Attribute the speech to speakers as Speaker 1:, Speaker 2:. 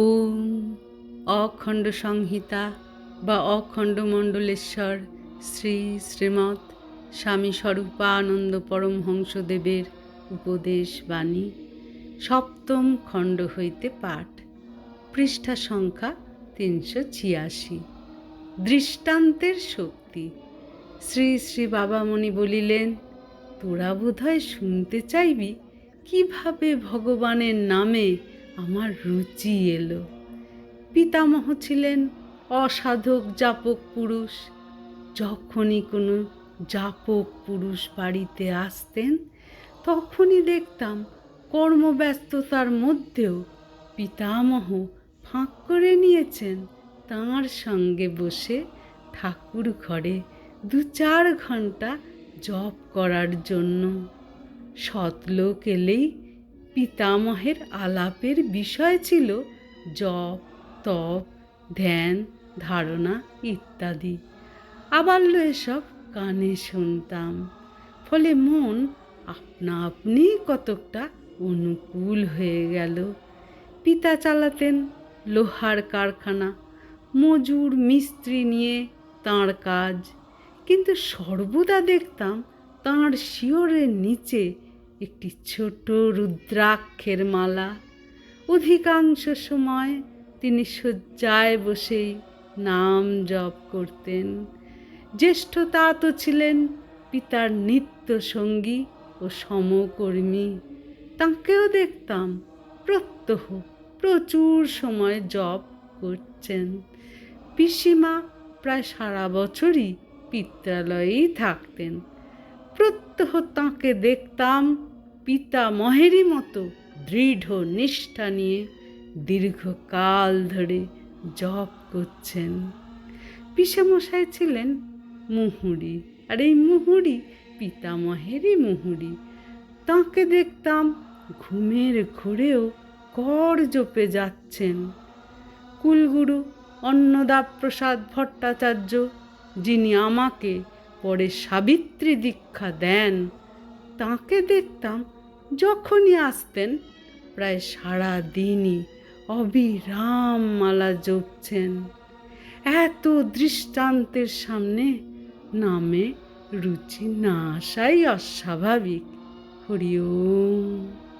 Speaker 1: ওম অখণ্ড সংহিতা বা অখণ্ড মণ্ডলেশ্বর শ্রী শ্রীমৎ স্বামী স্বরূপানন্দ পরমহংসদেবের উপদেশ বাণী সপ্তম খণ্ড হইতে পাঠ, পৃষ্ঠা সংখ্যা তিনশো ছিয়াশি। দৃষ্টান্তের শক্তি। শ্রী শ্রী বাবামণি বলিলেন, তোরা বোধহয় শুনতে চাইবি? কীভাবে ভগবানের নামে আমার রুচি এলো। পিতামহ ছিলেন অসাধক জাপক পুরুষ। যখনই কোনো জাপক পুরুষ বাড়িতে আসতেন, তখনই দেখতাম কর্মব্যস্ততার মধ্যেও পিতামহ ফাঁক করে নিয়েছেন। তাঁর সঙ্গে বসে ঠাকুর ঘরে দু চার ঘণ্টা জপ করার জন্য। সৎলোক এলেই পিতামহের আলাপের বিষয় ছিল জপ, তপ, ধ্যান, ধারণা ইত্যাদি। আবাল্য এসব কানে শুনতাম। ফলে মন আপনা আপনি কতকটা অনুকূল হয়ে গেল। পিতা চালাতেন লোহার কারখানা, মজুর মিস্ত্রি নিয়ে তাঁর কাজ। কিন্তু সর্বদা দেখতাম তাঁর শিওরের নিচে একটি ছোট রুদ্রাক্ষের মালা। অধিকাংশ সময় তিনি শয্যায় বসেই নাম জপ করতেন। জ্যেষ্ঠ তো ছিলেন পিতার নিত্য সঙ্গী ও সমকর্মী। তাঁকেও দেখতাম প্রত্যহ প্রচুর সময় জপ করছেন। পিসিমা প্রায় সারা বছরই পিত্রালয়েই থাকতেন। প্রত্যহ তাঁকে দেখতাম পিতামহেরই মতো দৃঢ় নিষ্ঠা নিয়ে দীর্ঘকাল ধরে জপ করছেন। পিসেমশাই ছিলেন মুহুরি, আর এই মুহুরি পিতামহেরই মুহুরি। তাঁকে দেখতাম ঘুমের ঘোরেও কর জপে যাচ্ছেন। কুলগুরু অন্নদাপ্রসাদ ভট্টাচার্য, যিনি আমাকে পরে সাবিত্রী দীক্ষা দেন, তাকে দেখতাম যখনই আসতেন, প্রায় সারা দিনই অবিরাম মালা জপছেন। এত দৃষ্টান্তের সামনে নামে রুচি না আসাই অস্বাভাবিক। হরি ওম।